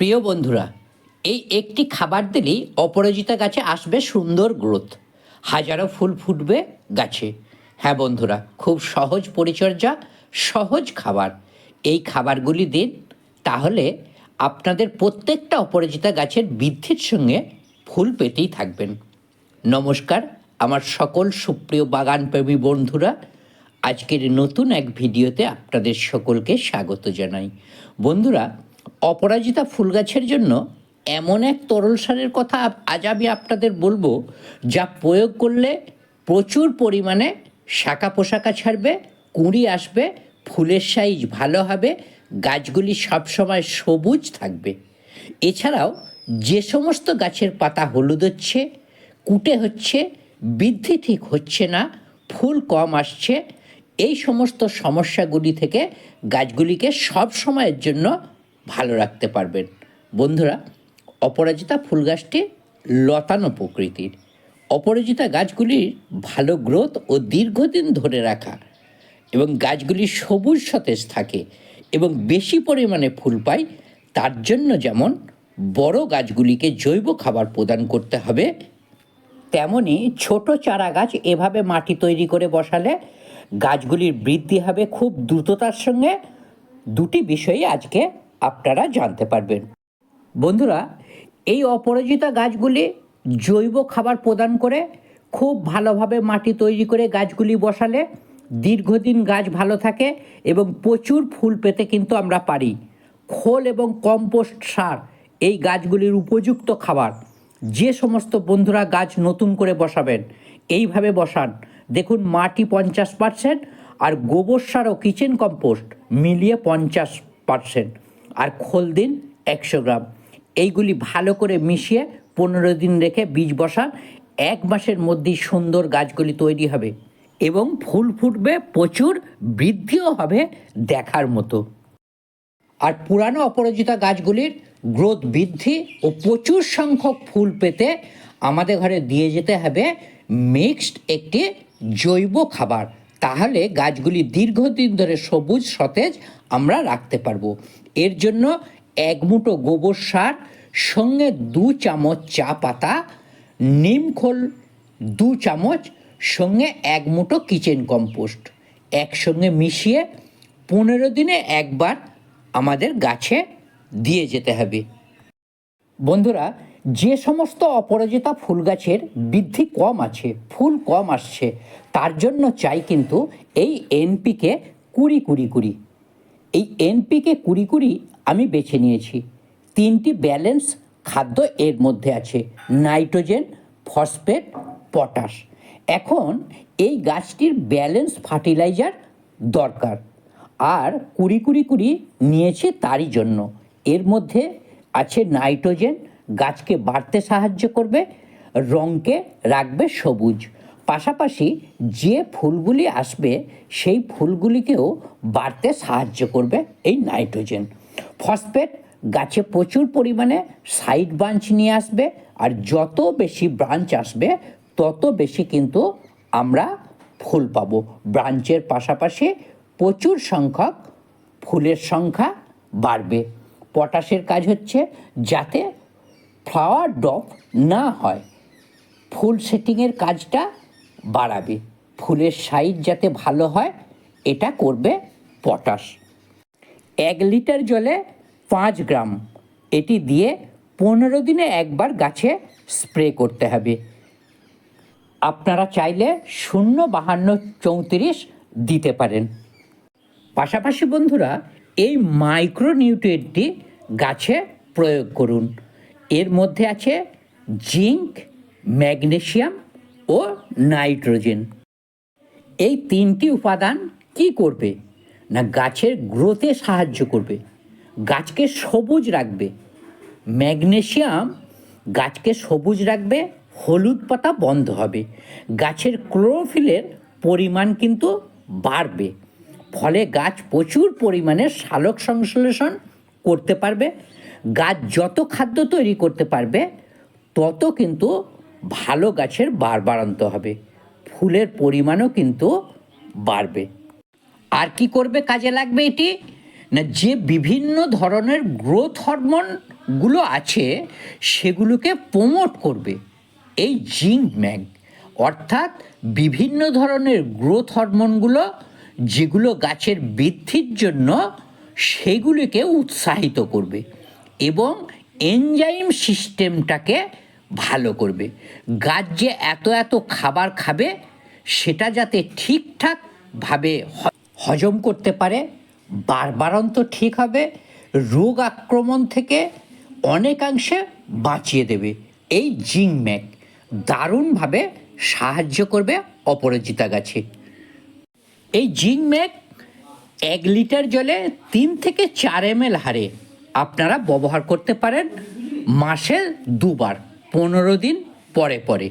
প্রিয় বন্ধুরা, এই একটি খাবার দিলেই অপরাজিতা গাছে আসবে সুন্দর গ্রোথ। হাজারো ফুল ফুটবে গাছে। হ্যাঁ বন্ধুরা, খুব সহজ পরিচর্যা, সহজ খাবার। এই খাবারগুলি দিন, তাহলে আপনাদের প্রত্যেকটা অপরাজিতা গাছের বৃদ্ধির সঙ্গে ফুল পেতেই থাকবেন। নমস্কার, আমার সকল সুপ্রিয় বাগানপ্রেমী বন্ধুরা, আজকের নতুন এক ভিডিওতে আপনাদের সকলকে স্বাগত জানাই। বন্ধুরা অপরাজিতা ফুল গাছের জন্য এমন এক তরল সারের কথা আজ আমি আপনাদের বলব, যা প্রয়োগ করলে প্রচুর পরিমাণে শাখা পোশাকা ছাড়বে, কুঁড়ি আসবে, ফুলের সাইজ ভালো হবে, গাছগুলি সবসময় সবুজ থাকবে। এছাড়াও যে সমস্ত গাছের পাতা হলুদ হচ্ছে, কুটে হচ্ছে, বৃদ্ধি ঠিক হচ্ছে না, ফুল কম আসছে, এই সমস্ত সমস্যাগুলি থেকে গাছগুলিকে সব সময়ের জন্য ভালো রাখতে পারবেন। বন্ধুরা, অপরাজিতা ফুল গাছটি লতানো প্রকৃতির। অপরাজিতা গাছগুলির ভালো গ্রোথ ও দীর্ঘদিন ধরে রাখা এবং গাছগুলি সবুজ সতেজ থাকে এবং বেশি পরিমাণে ফুল পায়, তার জন্য যেমন বড় গাছগুলিকে জৈব খাবার প্রদান করতে হবে, তেমনি ছোট চারা গাছ এভাবে মাটি তৈরি করে বসালে গাছগুলির বৃদ্ধি হবে। খুব দ্রুততার সঙ্গে দুটি বিষয়ই আজকে আপনারা জানতে পারবেন। বন্ধুরা, এই অপরাজিতা গাছগুলি জৈব খাবার প্রদান করে খুব ভালোভাবে মাটি তৈরি করে গাছগুলি বসালে দীর্ঘদিন গাছ ভালো থাকে এবং প্রচুর ফুল পেতে কিন্তু আমরা পারি। খোল এবং কম্পোস্ট সার এই গাছগুলির উপযুক্ত খাবার। যে সমস্ত বন্ধুরা গাছ নতুন করে বসাবেন, এইভাবে বসান। দেখুন, মাটি পঞ্চাশ পার্সেন্ট আর গোবর সার ও কিচেন কম্পোস্ট মিলিয়ে পঞ্চাশ পার্সেন্ট আর খোল দিন একশো গ্রাম। এইগুলি ভালো করে মিশিয়ে পনেরো দিন রেখে বীজ বসান। এক মাসের মধ্যেই সুন্দর গাছগুলি তৈরি হবে এবং ফুল ফুটবে, প্রচুর বৃদ্ধিও হবে দেখার মতো। আর পুরানো অপরাজিতা গাছগুলির গ্রোথ বৃদ্ধি ও প্রচুর সংখ্যক ফুল পেতে আমাদের ঘরে দিয়ে যেতে হবে মিক্সড একটি জৈব খাবার। তাহলে গাছগুলি দীর্ঘদিন ধরে সবুজ, সতেজ আমরা রাখতে পারব। এর জন্য এক মুঠো গোবর সার, সঙ্গে দু চামচ চা পাতা নিমখোল দু চামচ, সঙ্গে এক মুঠো কিচেন কম্পোস্ট। একসঙ্গে মিশিয়ে পনেরো দিনে একবার আমাদের গাছে দিয়ে যেতে হবে। বন্ধুরা, যে সমস্ত অপরাজিতা ফুল গাছের বৃদ্ধি কম আছে, ফুল কম আসছে, তার জন্য চাই কিন্তু এই এনপিকে কুড়ি কুড়ি কুড়ি। এই এনপিকে কুড়ি কুড়ি আমি বেছে নিয়েছি। তিনটি ব্যালেন্স খাদ্য এর মধ্যে আছে। নাইট্রোজেন ফসফেট পটাশ এখন এই গাছটির ব্যালেন্স ফার্টিলাইজার দরকার। আর কুড়ি কুড়ি কুড়ি নিয়েছে তারই জন্য। এর মধ্যে আছে নাইট্রোজেন গাছকে বাড়তে সাহায্য করবে রঙকে রাখবে সবুজ। পাশাপাশি যে ফুলগুলি আসবে, সেই ফুলগুলিকেও বাড়তে সাহায্য করবে এই নাইট্রোজেন। ফসফেট গাছে প্রচুর পরিমাণে সাইড ব্রাঞ্চ নিয়ে আসবে আর যত বেশি ব্রাঞ্চ আসবে, তত বেশি কিন্তু আমরা ফুল পাবো। ব্রাঞ্চের পাশাপাশি প্রচুর সংখ্যক ফুলের সংখ্যা বাড়বে। পটাশের কাজ হচ্ছে যাতে ফ্লাওয়ার ডপ না হয়। ফুল সেটিংয়ের কাজটা বাড়াবে। ফুলের সাইজ যাতে ভালো হয়, এটা করবে পটাশ। এক লিটার জলে পাঁচ গ্রাম। এটি দিয়ে পনেরো দিনে একবার গাছে স্প্রে করতে হবে। আপনারা চাইলে শূন্য বাহান্ন চৌত্রিশ দিতে পারেন। পাশাপাশি বন্ধুরা, এই মাইক্রোনিউট্রিয়েন্টটি গাছে প্রয়োগ করুন। এর মধ্যে আছে জিঙ্ক, ম্যাগনেসিয়াম ও নাইট্রোজেন। এই তিনটি উপাদান কি করবে? না গাছের গ্রোথে সাহায্য করবে, গাছকে সবুজ রাখবে। ম্যাগনেশিয়াম গাছকে সবুজ রাখবে, হলুদ পাতা বন্ধ হবে। গাছের ক্লোরোফিলের পরিমাণ কিন্তু বাড়বে, ফলে গাছ প্রচুর পরিমাণে সালোক সংশ্লেষণ করতে পারবে। গাছ যত খাদ্য তৈরি করতে পারবে, তত কিন্তু ভালো গাছের বার বাড়ান্ত হবে। ফুলের পরিমাণও কিন্তু বাড়বে। আর কি করবে? কাজে লাগবে এটি? না, যে বিভিন্ন ধরনের গ্রোথ হরমোনগুলো আছে, সেগুলোকে প্রমোট করবে। এই জিঙ্ক ম্যাগ। অর্থাৎ বিভিন্ন ধরনের গ্রোথ হরমোনগুলো যেগুলো গাছের বৃদ্ধির জন্য সেগুলিকে উৎসাহিত করবে এবং এনজাইম সিস্টেমটাকে ভালো করবে। গাছ যে এত এত খাবার খাবে, সেটা যাতে ঠিকঠাকভাবে হজম করতে পারে বারবারন্ত ঠিক হবে, রোগ আক্রমণ থেকে অনেকাংশে বাঁচিয়ে দেবে। এই জিংম্যাক দারুণভাবে সাহায্য করবে অপরাজিতা গাছে। এই জিংম্যাক এক লিটার জলে তিন থেকে চার এম হারে আপনারা ব্যবহার করতে পারেন মাসে দুবার। পনেরো দিন পরে পরে।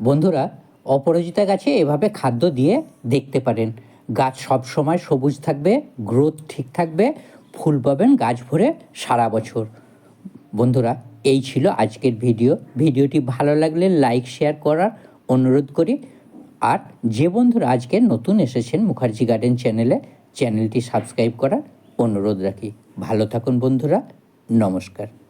বন্ধুরা, অপরাজিতা গাছে এভাবে খাদ্য দিয়ে দেখতে পারেন। গাছ সব সময় সবুজ থাকবে, গ্রোথ ঠিক থাকবে, ফুল পাবেন গাছ ভরে সারা বছর। বন্ধুরা, এই ছিল আজকের ভিডিও। ভিডিওটি ভালো লাগলে লাইক, শেয়ার করার অনুরোধ করি। আর যে বন্ধুরা আজকে নতুন এসেছেন মুখার্জি গার্ডেন চ্যানেলে, চ্যানেলটি সাবস্ক্রাইব করার অনুরোধ রাখি। ভালো থাকুন বন্ধুরা, নমস্কার।